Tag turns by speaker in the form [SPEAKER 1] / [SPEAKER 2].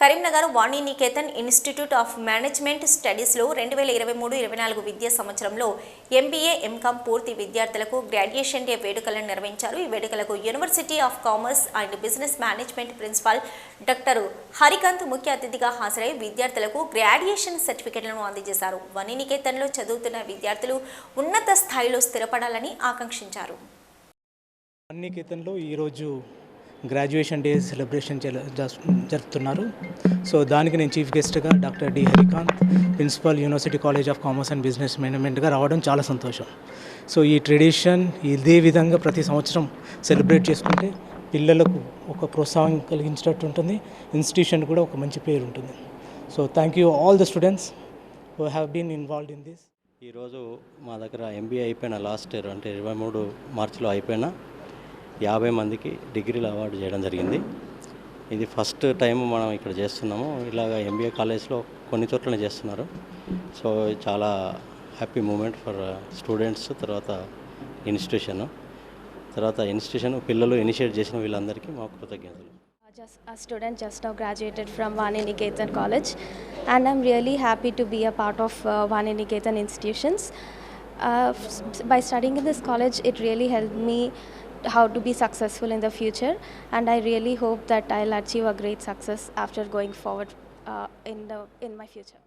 [SPEAKER 1] Karimnagar Vani Niketan institute of management స్టడీస్లో రెండు వేల ఇరవై మూడు ఇరవై నాలుగు విద్యా సంవత్సరంలో ఎంబీఏ ఎంకామ్ పూర్తి విద్యార్థులకు గ్రాడ్యుయేషన్ డే వేడుకలను నిర్వహించారు. ఈ వేడుకలకు university of commerce and business management principal doctor Harikanth ముఖ్య అతిథిగా హాజరై విద్యార్థులకు గ్రాడ్యుయేషన్ సర్టిఫికెట్లను అందజేశారు. వాణి నికేతన్లో చదువుతున్న విద్యార్థులు ఉన్నత స్థాయిలో స్థిరపడాలని ఆకాంక్షించారు.
[SPEAKER 2] అన్నికేతన్లో ఈరోజు గ్రాడ్యుయేషన్ డే సెలబ్రేషన్ జరుపుతున్నారు. సో దానికి నేను చీఫ్ గెస్ట్గా doctor D Harikanth principal university college of commerce and business మేనేజ్మెంట్గా రావడం చాలా సంతోషం. సో ఈ ట్రెడిషన్ ఇదే విధంగా ప్రతి సంవత్సరం సెలబ్రేట్ చేసుకుంటే పిల్లలకు ఒక ప్రోత్సాహం కలిగించినట్టు ఉంటుంది. ఇన్స్టిట్యూషన్ కూడా ఒక మంచి పేరు ఉంటుంది. So thank you all the students who have been involved in this
[SPEAKER 3] ఈరోజు మా దగ్గర ఎంబీఏ అయిపోయిన లాస్ట్ ఇయర్ అంటే ఇరవై మూడు మార్చిలో అయిపోయిన యాభై మందికి డిగ్రీలు అవార్డు చేయడం జరిగింది ఇది ఫస్ట్ టైం మనం ఇక్కడ చేస్తున్నాము ఇలాగ ఎంబీఏ కాలేజ్లో కొన్ని చోట్లనే చేస్తున్నారు సో ఇది చాలా హ్యాపీ మూమెంట్ ఫర్ స్టూడెంట్స్ తర్వాత ఇన్స్టిట్యూషన్ తర్వాత ఇన్స్టిట్యూషన్ పిల్లలు ఇనిషియేట్ చేసిన వీళ్ళందరికీ మా కృతజ్ఞతలు
[SPEAKER 4] Just a student just now graduated from Vani Niketan College, and I'm really happy to be a part of uh, Vani Niketan institutions. Uh, f- by studying in this college, it really helped me how to be successful in the future, and I really hope that I'll achieve a great success after going forward uh, in the in my future.